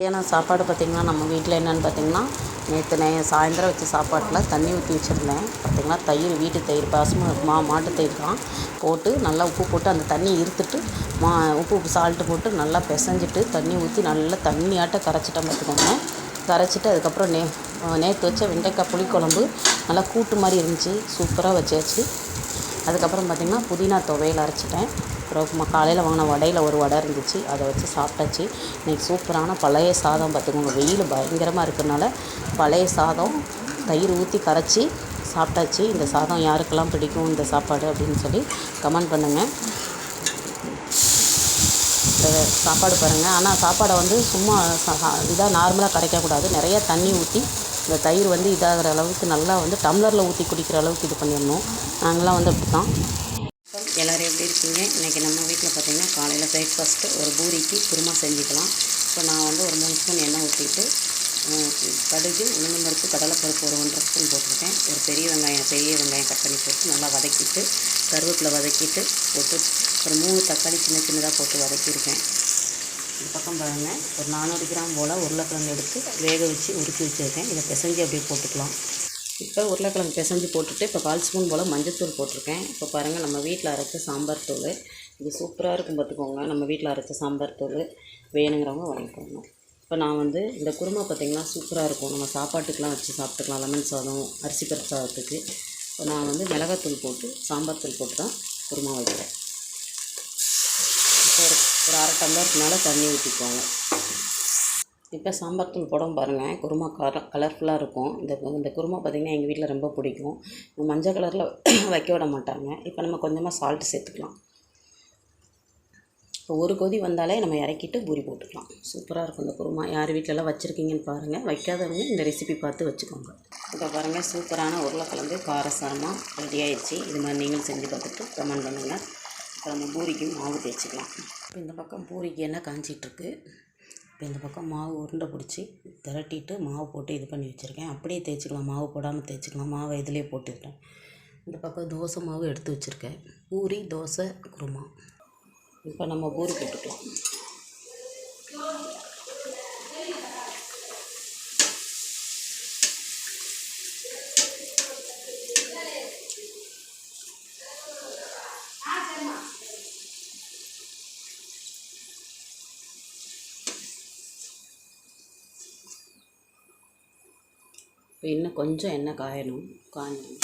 மத்தியானம் சாப்பாடு பார்த்திங்கன்னா நம்ம வீட்டில் என்னென்னு பார்த்திங்கன்னா நேற்று நே சாயந்தரம் வச்ச சாப்பாட்டில் தண்ணி ஊற்றி வச்சுருந்தேன். பார்த்திங்கன்னா தயிர் வீட்டு தயிர் பாசமாக மா மாட்டு தயிர் தான் போட்டு நல்லா உப்பு போட்டு அந்த தண்ணி இருத்துட்டு மா உப்பு உப்பு சால்ட்டு போட்டு நல்லா பிசைஞ்சிட்டு தண்ணி ஊற்றி நல்லா தண்ணியாட்டம் கரைச்சிட்டேன் பார்த்துக்கோங்க. கரைச்சிட்டு அதுக்கப்புறம் நே நேற்று வச்ச வெண்டைக்காய் புளிக்குழம்பு நல்லா கூட்டு மாதிரி இருந்துச்சு. சூப்பராக வச்சாச்சு. அதுக்கப்புறம் பார்த்திங்கன்னா புதினா துவையல் அரைச்சிட்டேன். அப்புறம் காலையில் வாங்கின வடையில் ஒரு வடை இருந்துச்சு. அதை வச்சு சாப்பிட்டாச்சு. இன்றைக்கி சூப்பரான பழைய சாதம் பார்த்துக்கோங்க. வெயில் பயங்கரமாக இருக்கிறனால பழைய சாதம் தயிர் ஊற்றி கரைச்சி சாப்பிட்டாச்சு. இந்த சாதம் யாருக்கெல்லாம் பிடிக்கும் இந்த சாப்பாடு அப்படின்னு சொல்லி கமெண்ட் பண்ணுங்கள் சாப்பாடு பாருங்கள் ஆனால் சாப்பாடை வந்து சும்மா இதாக நார்மலாக கரைக்கக்கூடாது நிறைய தண்ணி ஊற்றி இந்த தயிர் வந்து இதாகிற அளவுக்கு நல்லா வந்து டம்ளரில் ஊற்றி குடிக்கிற அளவுக்கு இது பண்ணிடணும். நாங்களாம் வந்து அப்படி தான் எல்லோரும் எப்படி இருக்கீங்க? இன்றைக்கி நம்ம வீட்டில் பார்த்திங்கன்னா காலையில் பிரேக்ஃபாஸ்ட்டு ஒரு பூரிக்கு குருமா செஞ்சுக்கலாம். இப்போ நான் வந்து ஒரு மூணு ஸ்பூன் எண்ணெய் ஊற்றிட்டு கடுகு உளுந்து பருப்பு கடலைப்பருப்பு ஒரு ஒன்றரை ஸ்பூன் போட்டிருக்கேன் ஒரு பெரிய வெங்காயம் பெரிய வெங்காயம் கட் பண்ணி போட்டு நல்லா வதக்கிட்டு கருவேப்பில் வதக்கிட்டு போட்டு ஒரு மூணு தக்காளி சின்ன சின்னதாக போட்டு வதக்கியிருக்கேன். இந்த பக்கம் பாருங்கள் ஒரு நானூறு கிராம் போல் உருளைக்கிழங்கு எடுத்து வேக வச்சு உருக்கி வச்சுருக்கேன். இதை பிசைஞ்சு அப்படியே போட்டுக்கலாம். இப்போ உருளைக்கிழங்கு பிசைஞ்சு போட்டுட்டு இப்போ கால் ஸ்பூன் போல் மஞ்சத்தூள் போட்டிருக்கேன். இப்போ பாருங்கள் நம்ம வீட்டில் அரைச்ச சாம்பார் தூள். இது சூப்பராக இருக்கும் பார்த்துக்கோங்க. நம்ம வீட்டில் அரைச்ச சாம்பார் தூள் வேணுங்கிறவங்க வாங்கிக்கோங்க. இப்போ நான் வந்து இந்த குருமா பார்த்திங்கன்னா சூப்பராக இருக்கும். நம்ம சாப்பாட்டுக்கெலாம் வச்சு சாப்பிட்டுக்கலாம். லெமன் சாதம் அரிசி பருப்பு சாதத்துக்கு. இப்போ நான் வந்து மிளகாத்தூள் போட்டு சாம்பார் தூள் போட்டு தான் குருமா வைக்கிறேன் ஒரு ஒரு அரை டம்ளருக்கு மேலே தண்ணி ஊற்றிக்கோங்க இப்போ சாம்பார் தூள் போட பாருங்கள் குருமா கர கலர்ஃபுல்லாக இருக்கும். இந்த இந்த குருமா பார்த்திங்கன்னா எங்கள் வீட்டில் ரொம்ப பிடிக்கும். மஞ்சள் கலரில் வைக்க விட மாட்டாங்க. இப்போ நம்ம கொஞ்சமாக சால்ட்டு சேர்த்துக்கலாம். இப்போ ஒரு கொதி வந்தாலே நம்ம இறக்கிட்டு பூரி போட்டுக்கலாம். சூப்பராக இருக்கும் இந்த குருமா. யார் வீட்டிலலாம் வச்சுருக்கீங்கன்னு பாருங்கள் வைக்காதவங்க இந்த ரெசிபி பார்த்து வச்சுக்கோங்க. இப்போ பாருங்கள் சூப்பரான உருளைக்கிழங்கு காரசாரமாக ரெடி ஆயிடுச்சு. இது மாதிரி நீங்களும் செஞ்சு பார்த்துட்டு கமெண்ட் பண்ணுங்கள் இப்போ நம்ம பூரிக்கும் மாவு தேய்ச்சிக்கலாம். இப்போ இந்த பக்கம் பூரிக்கு என்ன காஞ்சிட்ருக்கு இப்போ இந்த பக்கம் மாவு உருண்டை பிடிச்சி திரட்டிட்டு மாவு போட்டு இது பண்ணி வச்சுருக்கேன். அப்படியே தேய்ச்சிக்கலாம். மாவு போடாமல் தேய்ச்சிக்கலாம். மாவை இதிலே போட்டுக்கிட்டேன். இந்த பக்கம் தோசை மாவு எடுத்து வச்சுருக்கேன். பூரி தோசை குருமா. இப்போ நம்ம பூரி போட்டுக்கலாம். இப்போ இன்னும் கொஞ்சம் எண்ணெய் காயணும் காயணும்